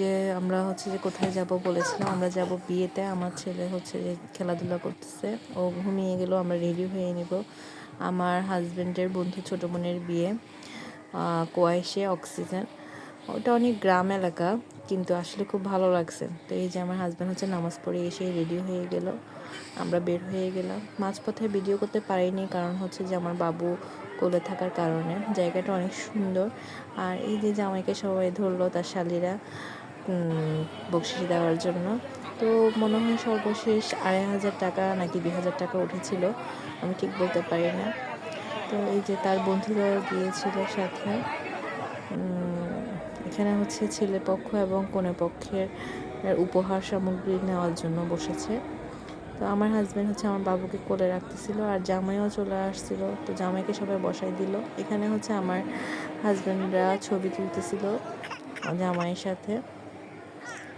যে আমরা হচ্ছে যে কোথায় যাব বলেছিলাম আমরা যাব বিয়েতে। আমার ছেলে হচ্ছে যে খেলাধুলা করতেছে। ও ঘুমিয়ে গেল, আমরা রেডি হয়ে নিব। আমার হাজব্যান্ডের বন্ধু ছোটো বোনের বিয়ে কোয়াইশে অক্সিজেন ওটা অনেক গ্রাম এলাকা, কিন্তু আসলে খুব ভালো লাগছে। তো এই যে আমার হাজব্যান্ড হচ্ছে নামাজ পড়ে এসে রেডি হয়ে গেল, আমরা বের হয়ে গেলাম। মাঝপথে ভিডিও করতে পারিনি, কারণ হচ্ছে যে আমার বাবু কোলে থাকার কারণে। জায়গাটা অনেক সুন্দর। আর এই যে জামাইকে সবাই ধরলো, তার শালিরা বকশিস দেওয়ার জন্য। তো মনে হয় সর্বশেষ আড়াই হাজার টাকা নাকি দুই হাজার টাকা উঠেছিল, আমি ঠিক বলতে পারি না। তো এই যে তার বন্ধুরাও গিয়েছিল সাথে। এখানে হচ্ছে ছেলে পক্ষ এবং কনে পক্ষের উপহার সামগ্রী নেওয়ার জন্য বসেছে। তো আমার হাজব্যান্ড হচ্ছে আমার বাবুকে কোলে রাখতেছিল আর জামাইও চলে আসছিল। তো জামাইকে সবাই বসাই দিল। এখানে হচ্ছে আমার হাজব্যান্ডরা ছবি তুলতেছিল জামাইয়ের সাথে।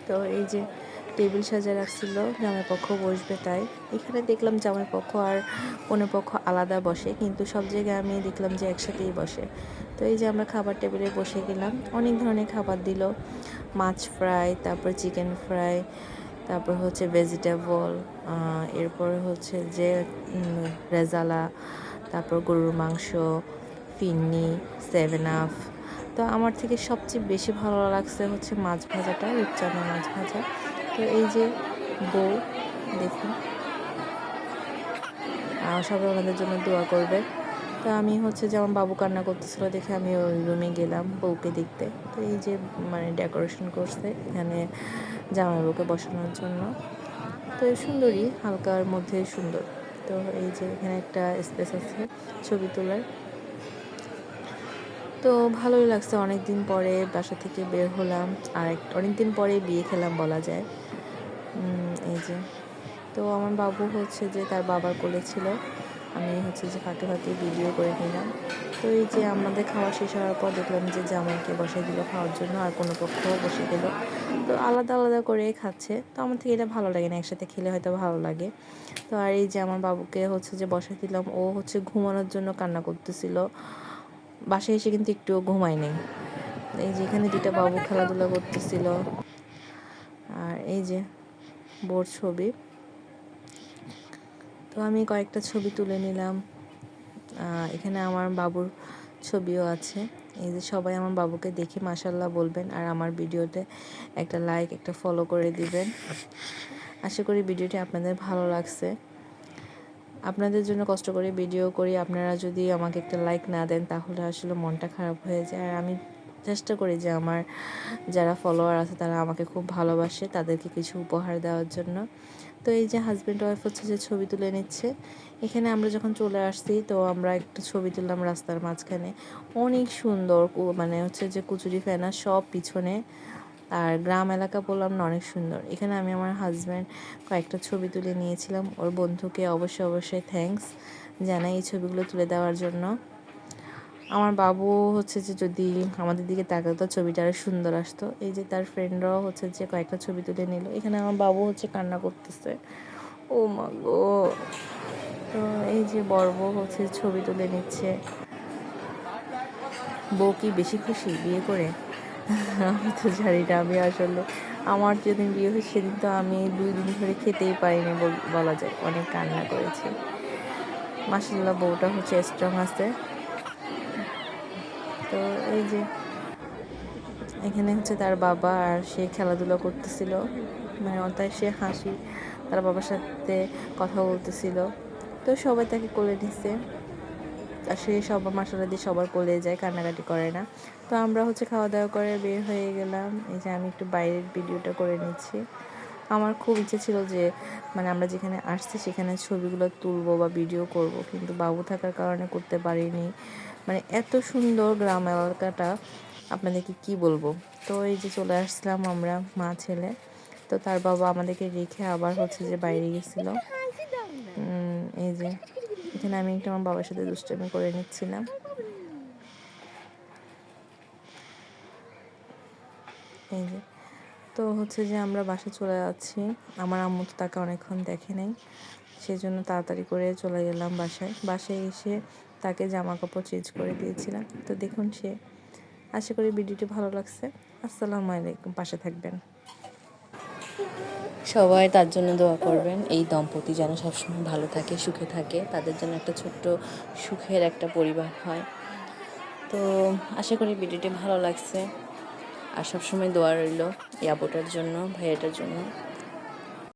তো এই যে টেবিল সাজা রাখছিল, জামাই পক্ষ বসবে তাই। এখানে দেখলাম জামাই পক্ষ আর কোনো পক্ষ আলাদা বসে, কিন্তু সব জায়গায় আমি দেখলাম যে একসাথেই বসে। তো এই যে আমরা খাবার টেবিলে বসে গেলাম, অনেক ধরনের খাবার দিল। মাছ ফ্রাই, তারপর চিকেন ফ্রাই, তারপর হচ্ছে ভেজিটেবল এরপর হচ্ছে যে রেজালা, তারপর গরুর মাংস, ফিন্নি, সেভেন আফ তো আমার থেকে সবচেয়ে বেশি ভালো লাগছে হচ্ছে মাছ ভাজাটা, রূপচাঁদা মাছ ভাজা। তো এই যে বউ দেখুন সবাই ওনাদের জন্য দোয়া করবে। তো আমি হচ্ছে যেমন বাবু কান্না করতেছিল দেখে আমি ওই রুমে গেলাম বউকে দেখতে। তো এই যে মানে ডেকোরেশন করছে এখানে জামাইবাবুকে বসানোর জন্য। তো সুন্দরই হালকার মধ্যে সুন্দর। তো এই যে এখানে একটা স্পেস আছে ছবি তোলার। তো ভালোই লাগছে অনেক দিন পরে বাসা থেকে বের হলাম। আর অনেক দিন পরে বিয়ে খেলাম বলা যায়। এই যে। তো আমার বাবু হচ্ছে যে তার বাবার কোলে ছিল। আমি হচ্ছে যে ফাঁকে ফাঁকে ভিডিও করে নিলাম। তো এই যে আমাদের খাওয়া শেষ হওয়ার পর দেখলাম যে জামাইকে বসে দিল খাওয়ার জন্য আর কোনো পক্ষও বসে দিল। তো আলাদা আলাদা করে খাচ্ছে। তো আমার থেকে এটা ভালো লাগে না, একসাথে খেলে হয়তো ভালো লাগে। তো আর এই যে আমার বাবুকে হচ্ছে যে বসে দিলাম, ও হচ্ছে ঘুমানোর জন্য কান্না করতেছিল। বাসায় এসে কিন্তু একটুও ঘুমাই নেই। এই যে এখানে দুটা বাবু খেলাধুলা করতেছিল। আর এই যে বোর ছবি। তো আমি কয়েকটা ছবি তুলে নিলাম। এখানে আমার বাবুর ছবিও আছে। এই যে সবাই আমার বাবুকে দেখে মাসাল্লাহ বলবেন আর আমার ভিডিওতে একটা লাইক একটা ফলো করে দিবেন। আশা করি ভিডিওটি আপনাদের ভালো লাগছে। আপনাদের জন্য কষ্ট করে ভিডিও করি। আপনারা যদি আমাকে একটা লাইক না দেন, তাহলে আসলে মনটা খারাপ হয়ে যায়। আর আমি চেষ্টা করি যে আমার যারা ফলোয়ার আছে, তারা আমাকে খুব ভালোবাসে, তাদেরকে কিছু উপহার দেওয়ার জন্য। তো এই যে হাজব্যান্ড ওয়াইফ হচ্ছে যে ছবি তুলে নিচ্ছে। এখানে আমরা যখন চলে আসছি, তো আমরা একটা ছবি তুললাম রাস্তার মাঝখানে। অনেক সুন্দর মানে হচ্ছে যে কুচুরি ফেনা সব পিছনে আর গ্রাম এলাকা বললাম না, অনেক সুন্দর। এখানে আমি আমার হাজব্যান্ড কয়েকটা ছবি তুলে নিয়েছিলাম। ওর বন্ধুকে অবশ্যই অবশ্যই থ্যাংকস জানাই এই ছবিগুলো তুলে দেওয়ার জন্য। আমার বাবু হচ্ছে যে যদি আমাদের দিকে তাকাতো ছবিটা আরও সুন্দর আসতো। এই যে তার ফ্রেন্ডরাও হচ্ছে যে কয়েকটা ছবি তুলে নিল। এখানে আমার বাবু হচ্ছে কান্না করতেছে। ও মা গো। তো এই যে বড় বউ হচ্ছে ছবি তুলে নিচ্ছে। বউ কি বেশি খুশি বিয়ে করে? আমি তো জানি না, আমি আসলে আমার যেদিন বিয়ে হয়েছে সেদিন তো আমি দুই দিন ধরে খেতেই পারিনি বলা যায়, অনেক কান্না করেছি। মাসাল্লাহ বউটা হচ্ছে স্ট্রং আছে। তো এই যে, এখানে হচ্ছে তার বাবা আর সে খেলাধুলা করতেছিল। মানে অতায় সে হাসি, তার বাবার সাথে কথা বলতেছিল। তো সবাই তাকে কোলে নিচ্ছে আর সে সবার মশলা দিয়ে সবার কোলে যায়, কান্নাকাটি করে না। তো আমরা হচ্ছে খাওয়া দাওয়া করে বের হয়ে গেলাম। এই যে আমি একটু বাইরের ভিডিওটা করে নিচ্ছি। আমার খুব ইচ্ছে ছিল যে মানে আমরা যেখানে আসছি সেখানে ছবিগুলো তুলবো বা ভিডিও করব, কিন্তু বাবু থাকার কারণে করতে পারিনি। মানে এত সুন্দর গ্রাম এলাকাটা, আপনাদেরকে কি বলব? তো এই যে চলে আসছিলাম আমরা, মা, ছেলে। তো তার বাবা আমাদেরকে রেখে আবার হচ্ছে যে বাইরে গেছিল। এই যে এখানে আমি একটু আমার বাবার সাথে দুষ্টামি করে নিচ্ছিলাম। এই যে। তো হচ্ছে যে আমরা বাসা চলে যাচ্ছি। আমার আম্মু তো তাকে অনেকক্ষণ দেখে নেই। সেই জন্য তাড়াতাড়ি করে চলে গেলাম বাসায়। বাসায় এসে তাকে জামা কাপড় চেঞ্জ করে দিয়েছিলাম। তো দেখুন সে। আশা করি ভিডিওটি ভালো লাগছে। আসসালামু আলাইকুম। পাশে থাকবেন। সবাই তার জন্য দোয়া করবেন। এই দম্পতি যেন সবসময় ভালো থাকে, সুখে থাকে। তাদের জন্য একটা ছোট্ট সুখের একটা পরিবার হয়। তো আশা করি ভিডিওটি ভালো লাগছে। আর সবসময় দোয়া রইল এই জন্য, ভাইয়াটার জন্য।